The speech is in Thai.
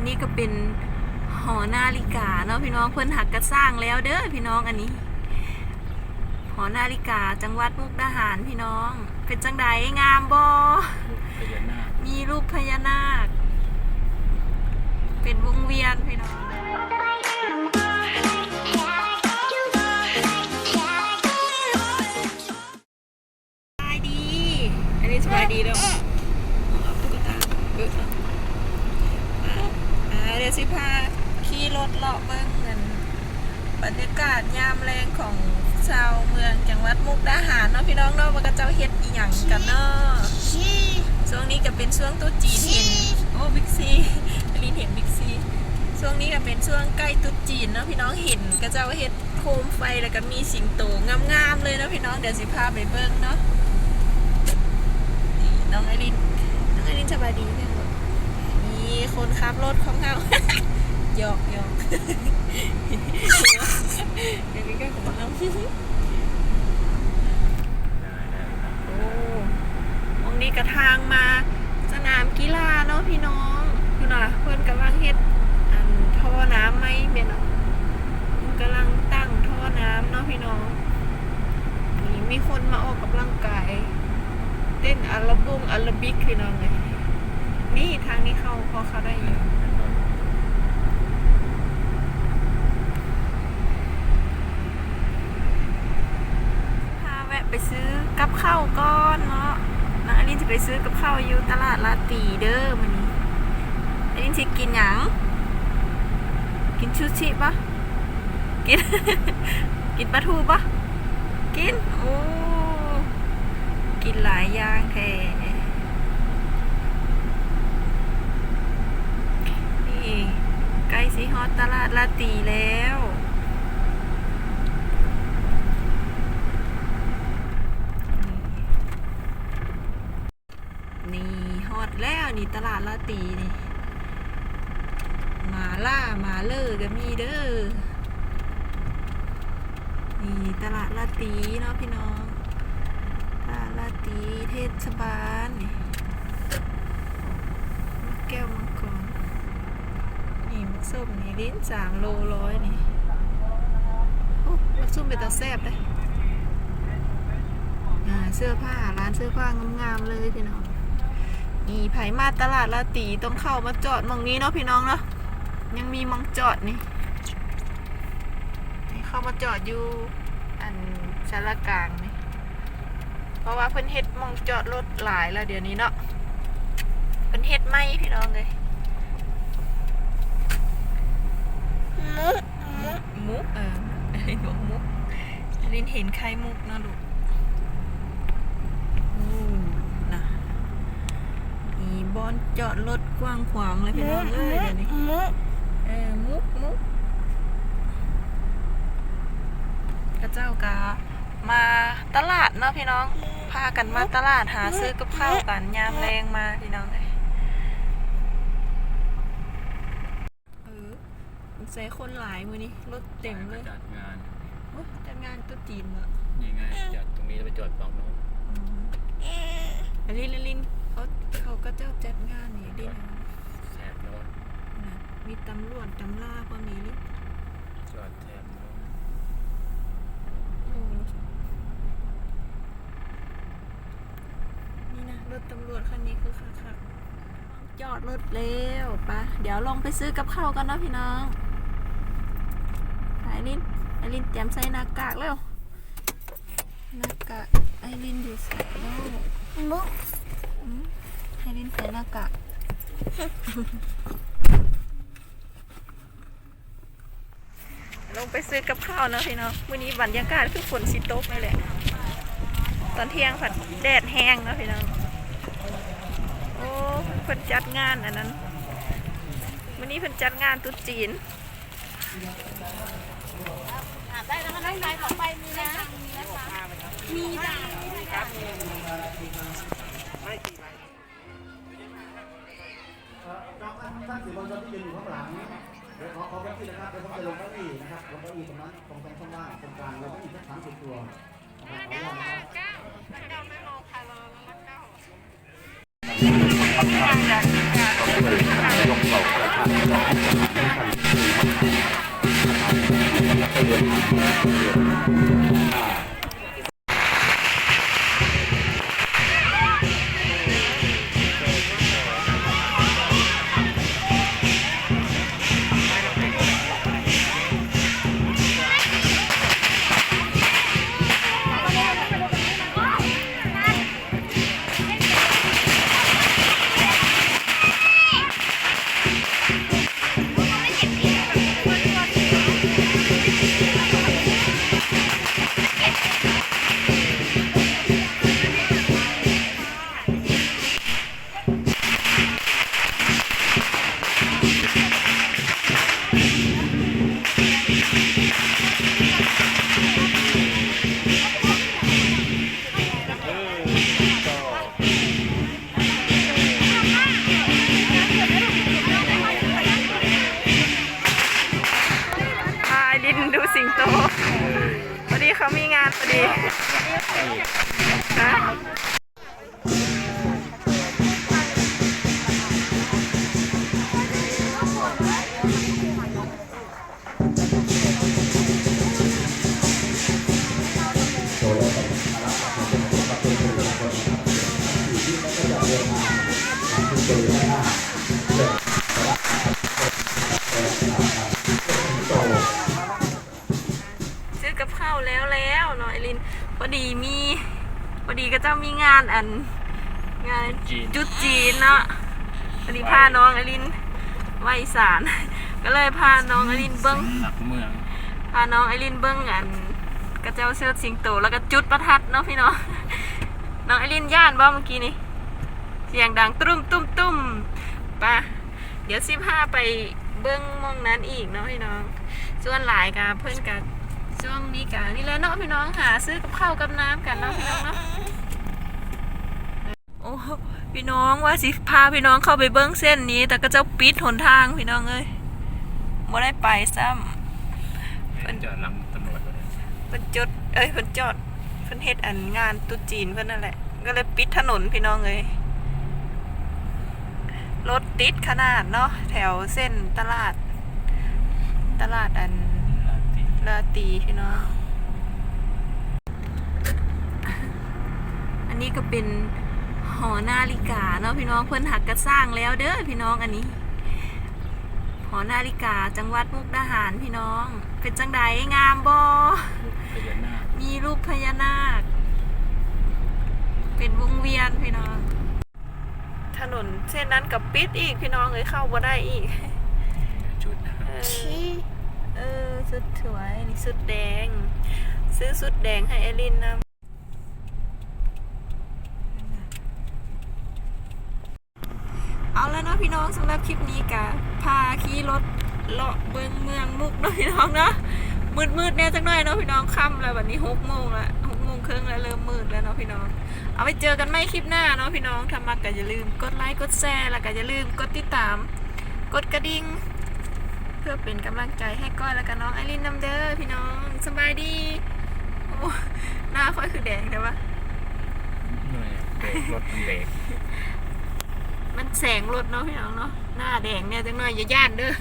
นนี้ก็เป็นหอนาฬิกาเนาะพี่น้องเพิ่นหักกระสร้างแล้วเด้อพี่น้องอันนี้หอนาฬิกาจังหวัดมุกดาหารพี่น้อง เป็นจังใดงามบ่พญานาคมีรูปพญานาค เป็นวงเวียนพี่น้อง บรรยากาศยามแรงของชาวเมืองจังหวัดมุกดาหารเนาะพี่น้องเนาะว่าก็เจ้าเฮ็ดอีหยังกันเนาะช่วงนี้ก็เป็นช่วงตุ๊จีนเห็นโอ้บิ๊กซีลินเห็นบิ๊กซีช่วงนี้ก็เป็นช่วงใกล้ตุ๊จีนเนาะพี่น้องเห็นก็จะเห็ดโคมไฟแล้วก็มีสิงโตงามๆเลยเนาะพี่น้องเดี๋ยวสิพาไปเบิ้งเนาะนี่น้องไอรินน้องไอรินสบายดีไหมลูกมีคนขับรถของเรา หยอกหยอกเดี๋ยวนี้ก็ของเราโอ้มองนี้กระทางมา สนามกีฬาเนาะพี่น้องคือน่ะเพื่อนกำลังเฮ็ดอันท่อน้ำไหมเบนเนาะเพิ่นกำลังตั้งท่อน้ำเนาะพี่น้องนี่มีคนมาออกกำลังกายเต้นอาราบงอาราบิกพี่น้องเลยนี่ทางนี้เข้าพอเขาได้อยู่พาแวะ ไปซื้อกับข้าวก่อนเนาะน้องอลินจะไปซื้อกับข้าวอยู่ตลาดลาตีเด้อมันนี้อลินจะกินหยังกินชูชิปะกิน กินปลาทูปะกิน โอ้ กินหลายอย่างแท้นี่ใกล้สิฮอตตลาดลาตีแล้ว นี่ฮอดแล้วนี่ ตีนี่หมาล่าหมาเลอก็มีเด้อนี่ตลาดลาตีเนาะพี่น้องตลาดลาตีเทศบาลนี่แก้วมังกรนี่มักส้มนี่ลิ้นสามโลร้อยนี่โอ้มักส้มเป็นตาแซบเลยเสื้อผ้าร้านเสื้อผ้างามๆเลยพี่น้อง นี่ไผมาตลาดลาตีต้องเข้ามาจอดมองนี้เนาะพี่น้องเนาะยังมีมองจอดนี่เข้ามาจอดอยู่อันชารากลางนี่เพราะว่าเพิ่นเฮ็ดมองจอดรถหลายแล้วเดี๋ยวนี้เนาะเพิ่นเฮ็ดไม่พี่น้องเลยมุกมุกมุกเออบอกมุกลินเห็นไข่มุกเนาะลูกอู้ บอนจอดรถกว้างขวางเลยพี่น้องเอ้ยเดี๋ยวนี้เออมุกมุกกระเจ้ากามาตลาดเนาะพี่น้อง พากันมาตลาดหาซื้อกับข้าวกันยามแรงมาพี่น้องเลยเออใส่คนหลายมือนี้รถเต็มเลยจัดงานโอ้จัดงานตุ๊จีนเหรอนี่ไงจัดตรงนี้แล้วไปจอดฝั่งโน้นอลินอลิน เขาเขาก็เจ้าจัดงานนี่ดีนะแถบโน้นนะมีตำรวจตำล่าพวกนี้ลิจอดแถบโน้นโอ้นี่นะรถตำรวจคันนี้คือคักคักๆจอดรถเร็วปะเดี๋ยวลงไปซื้อกับข้าวกันเนาะพี่น้องไอลินไอลินเตรียมใส่หน้ากากแล้วหน้ากากไอลินอยู่ใส่แล้วอืม ไอลินใส่หน้ากากลงไปซื้อกับข้าวนะพี่เนาะวันนี้บรรยากาศคือฝนสิตกนี่แหละ ตอนเที่ยงผัดแดดแห้งนะพี่น้อง โอ้เพิ่นจัดงานอันนั้นวันนี้เพิ่นจัดงานตุ๊จีนได้แล้วก็ได้ไหนของไปมีนะมีจ้ะ ท่านสื่อมวลชนที่ยืนอยู่ข้างหลังเดี๋ยวขอขอเก้าอี้นะครับเดี๋ยวผมจะลงเก้าอี้นะครับลงเก้าอี้ตรงนั้นตรงตรงข้างล่างตรงกลางลงเก้าอี้สักสามสิบตัวนะครับขออนุญาตนะครับยกเราพ พอดี ดีมีพอดีก็เจ้ามีงานอัน งานจีน จุดจีนเนาะพอดีพาน้องไอรินไหวาอีสานก็เลยพาน้องไอรินเบิ้งหลักเมือง พาน้องไอรินเบิ้งอันกระเจ้าเชิดสิงโตแล้วก็จุดประทัดเนาะพี่น้องน้องไอรินย่านบ่เมื่อกี้นี่เสียงดังตุ้มตุ้มตุ้มไปะเดี๋ยวสิพาไปเบิ้งหมองนั้นอีกเนาะพี่น้องส่วนหลายกาเพื่อนกัน ช่วงนี้กานี่แหละเนาะพี่น้องหาซื้อกับข้าวกับน้ำกันเนาะพี่น้องเนาะโอ้พี่น้องว่าสิพาพี่น้องเข้าไปเบิ้งเส้นนี้ แต่ก็เจ้าปิดหนทางพี่น้องเอ้ยบ่ได้ไปซ้ำจอดลำตำรวจเลยเพิ่นจดเอ้ยเพิ่นจอดเพิ่นเฮ็ดอันงานตุ๊จีนเพิ่นนั่นแหละ ก็เลยปิดถนนพี่น้องเอ้ยรถติดขนาดเนาะแถวเส้นตลาด ตลาดอัน ลาติลาตีพี่น้อง อันนี้ก็เป็นหอนาฬิกาเนาะพี่น้องเพิ่นหักกระสร้างแล้วเด้อพี่น้องอันนี้ หอนาฬิกาจังหวัดมุกดาหารพี่น้อง เป็นจังใดงามบ่พญานาคมีรูปพญานาค เป็นวงเวียนพี่น้อง ถนนเส้นนั้นกับปิดอีกพี่น้องเลยเข้าบ่ได้อีกชุดเอ อเออสุดสวยนี่สุดแดง ซื้อสุดแดงให้เอลินนะเอาแล้วเนาะพี่น้องสำหรับคลิปนี้กะพาขี่รถเลาะเบิงเมืองมุกเนาะพี่น้องเนาะมืดมืดๆแน่จังหน่อยเนาะพี่น้องค่ำแล้ววันนี้หกโมงละหกโมงครึ่งแล้วเริ่มมืดแล้วเนาะพี่น้อง เอาไปเจอกันไม่คลิปหน้าเนาะพี่น้องถ้ามักก็อย่าลืมกดไลค์กดแชร์แล้วก็อย่าลืมกดติดตาม กดกระดิ่ง เพื่อเป็นกำลังใจให้ก้อยและกันน้องไอรินน้ำเด้อพี่น้องสบายดีโอ้หน้าค่อยคือแดงแต่ว่าเหนื่อยเบรกรถมันเบรกมันแสงรถเนาะพี่น้องเนาะหน้าแดงเนี่ยจังหน่อยอย่าย่านเด้อ